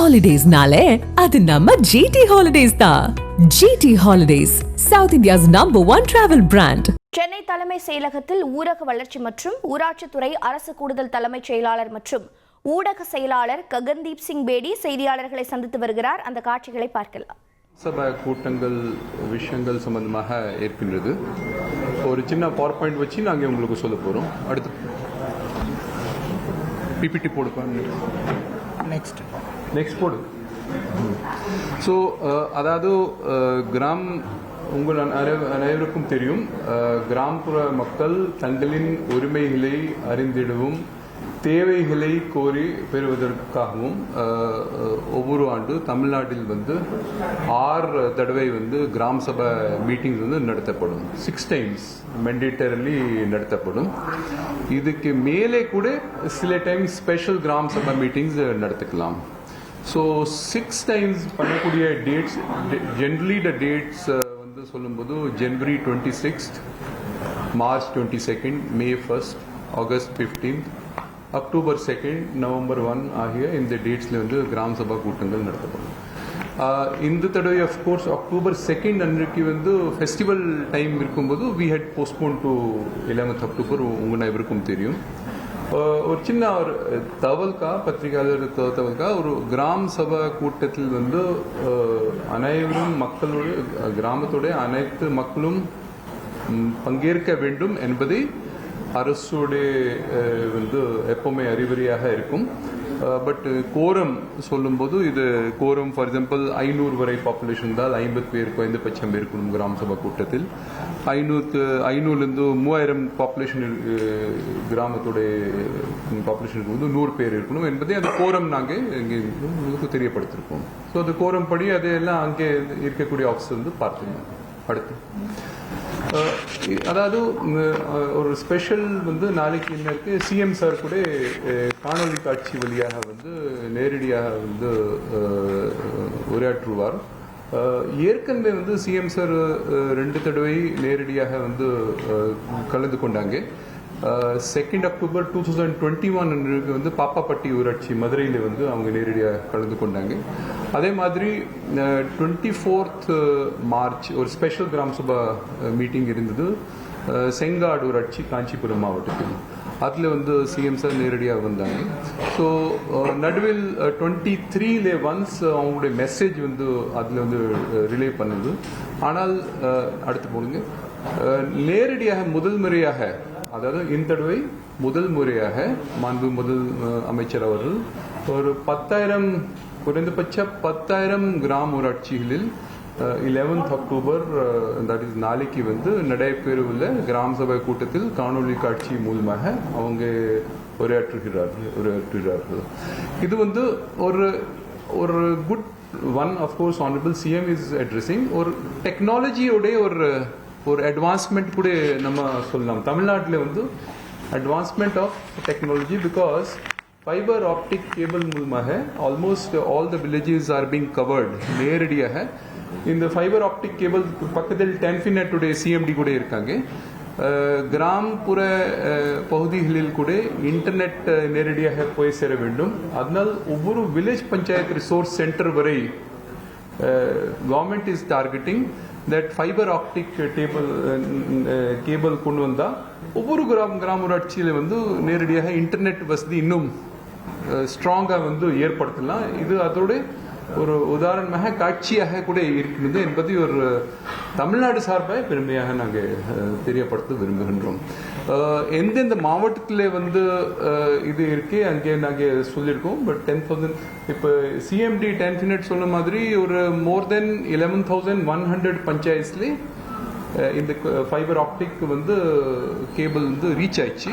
ஹாலிடேஸ்னாலே அது நம்ம ஜிடி ஹாலிடேஸ் தான் GT Holidays South India's number one travel brand Chennai தலைமை செயலகத்தில் ஊரக வளர்ச்சி மற்றும் ஊராட்சித்துறை அரசு கூடுதல் தலைமைச் செயலாளர் மற்றும் ஊடக செயலாளர் ககன்தீப் சிங் பேடி செய்தியாளர்களை சந்தித்து வருகிறார். அந்த காட்சிகளை பார்க்கலாம். சபை கூட்டங்கள் விஷயங்கள் சம்பந்தமாக இருக்கின்றது ஒரு சின்ன பவர் பாயிண்ட் வச்சு நாங்கள் உங்களுக்கு சொல்ல போகிறோம் அடுத்து பிபிடி போடுப்பா நெக்ஸ்ட் நெக்ஸ்ட் போடு. ஸோ uh, அதாவது uh, கிராம் உங்கள் அனைவருக்கும் தெரியும். Uh, கிராமப்புற மக்கள் தங்களின் உரிமைகளை அறிந்திடவும் தேவைகளை கோரி பெறுவதற்காகவும் ஒவ்வொரு ஆண்டு தமிழ்நாட்டில் வந்து ஆறு தடவை வந்து கிராம சபை மீட்டிங்ஸ் வந்து நடத்தப்படும். சிக்ஸ் டைம்ஸ் மெண்டேட்டரிலி நடத்தப்படும். இதுக்கு மேலே கூட சில டைம் ஸ்பெஷல் கிராம சபை மீட்டிங்ஸ் நடத்திக்கலாம். ஸோ சிக்ஸ் டைம்ஸ் பண்ணக்கூடிய டேட்ஸ் ஜென்ரலி த டேட்ஸ் வந்து சொல்லும்போது January twenty sixth March twenty second May first August fifteenth October second November one ஆகிய இந்த டேட்ஸில் வந்து கிராம சபா கூட்டங்கள் நடத்தப்படும். Uh, இந்த தடவை அஃப்கோர்ஸ் அக்டோபர் செகண்ட் அன்றைக்கு வந்து ஃபெஸ்டிவல் டைம் இருக்கும்போது we had postpone to 11th October உங்கள் அனைவருக்கும் தெரியும். ஒரு சின்ன ஒரு தவல்கா பத்திரிகையாளர் தவல்கா ஒரு கிராம சபா கூட்டத்தில் வந்து அனைவரும் மக்களுடைய கிராமத்துடைய அனைத்து மக்களும் பங்கேற்க வேண்டும் என்பதை அரசுடைய வந்து எப்பவுமே அறிவுரையாக இருக்கும். Uh, பட் கோரம் uh, சொல்லும்போது இது கோரம் ஃபார் எக்ஸாம்பிள் ஐநூறு வரை பாப்புலேஷன் இருந்தால் ஐம்பது பேர் குறைந்தபட்சம் இருக்கணும் கிராம சபா கூட்டத்தில். ஐநூற்று ஐநூறுலேருந்து மூவாயிரம் பாப்புலேஷன் uh, கிராமத்துடைய பாப்புலேஷனுக்கு வந்து நூறு பேர் இருக்கணும் என்பதை அந்த கோரம் நாங்கள் இங்கே உங்களுக்கு தெரியப்படுத்திருக்கோம். ஸோ அந்த கோரம் படி அதையெல்லாம் அங்கே இருக்கக்கூடிய ஆஃபீஸர் வந்து பார்த்துக்கணும் அடுத்து அதாவது ஒரு ஸ்பெஷல் வந்து நாளைக்கு என்ன இருக்கு சிஎம் சார் கூட காணொலி காணொளி காட்சி வழியாக வந்து நேரடியாக வந்து உரையாற்றுவார். ஏற்கனவே வந்து சிஎம் சார் ரெண்டு தடவை நேரடியாக வந்து கலந்து கொண்டாங்க. Second October two thousand twenty one வந்து பாப்பாப்பட்டி ஊராட்சி மதுரையில் வந்து அவங்க நேரடியாக கலந்து கொண்டாங்க. அதே மாதிரி டுவெண்ட்டி ஃபோர்த் மார்ச் ஒரு ஸ்பெஷல் கிராம சபா மீட்டிங் இருந்தது. செங்காடு ஊராட்சி காஞ்சிபுரம் மாவட்டத்தில். அதில் வந்து சிஎம் சார் நேரடியாக வந்தாங்க. ஸோ நடுவில் டுவெண்ட்டி த்ரீல ஒன்ஸ் அவங்களுடைய மெசேஜ் வந்து அதில் வந்து ரிலே பண்ணுது. ஆனால் அடுத்து போடுங்க. நேரடியாக முதல் முறையாக அதாவது இந்த தடவை முதல் முறையாக மாண்பு முதல் அமைச்சர் அவர்கள் ஒரு பத்தாயிரம் குறைந்தபட்ச பத்தாயிரம் கிராம ஊராட்சிகளில் இலெவன்த் அக்டோபர் தட் இஸ் நாளைக்கு வந்து நடைபெறவுள்ள கிராம சபை கூட்டத்தில் காணொலி காட்சி மூலமாக அவங்க உரையாற்றுகிறார்கள் உரையாற்றுகிறார்கள். இது வந்து ஒரு ஒரு good one of course honourable CM is addressing ஒரு டெக்னாலஜியோடைய ஒரு ஒரு அட்வான்ஸ்மெண்ட் கூட நம்ம சொல்லலாம். தமிழ்நாட்டில் வந்து advancement of technology because fibre optic cable மூலமாக almost all the villages are being covered நேரடியாக. இந்த ஃபைபர் ஆப்டிக் கேபிள் பக்கத்தில் டென்ஃபினட்டுடைய சிஎம்டி கூட இருக்காங்க. கிராமப்புற பகுதிகளில் கூட இன்டர்நெட் நேரடியாக போய் சேர வேண்டும். அதனால் ஒவ்வொரு வில்லேஜ் பஞ்சாயத்து ரிசோர்ஸ் சென்டர் வரை government is targeting that fibre optic table cable கொண்டு வந்தால் ஒவ்வொரு கிராம கிராம ஊராட்சியில் வந்து நேரடியாக இன்டர்நெட் வசதி இன்னும் uh, ஸ்ட்ராங்காக வந்து ஏற்படுத்தலாம். இது அதோட ஒரு உதாரணமாக காட்சியாக கூட இருக்கிறது என்பதை ஒரு தமிழ்நாடு சார்பாக பெருமையாக நாங்கள் தெரியப்படுத்த விரும்புகின்றோம். எந்தெந்த மாவட்டத்தில் வந்து இது இருக்கு அங்கே நாங்கள் சொல்லியிருக்கோம். பட் டென் தௌசண்ட் இப்போ சிஎம்டி டென் மினிட் சொன்ன மாதிரி ஒரு more then eleven thousand one hundred பஞ்சாயத்துலேயே இந்த ஃபைபர் ஆப்டிக் வந்து கேபிள் வந்து ரீச் ஆயிடுச்சு.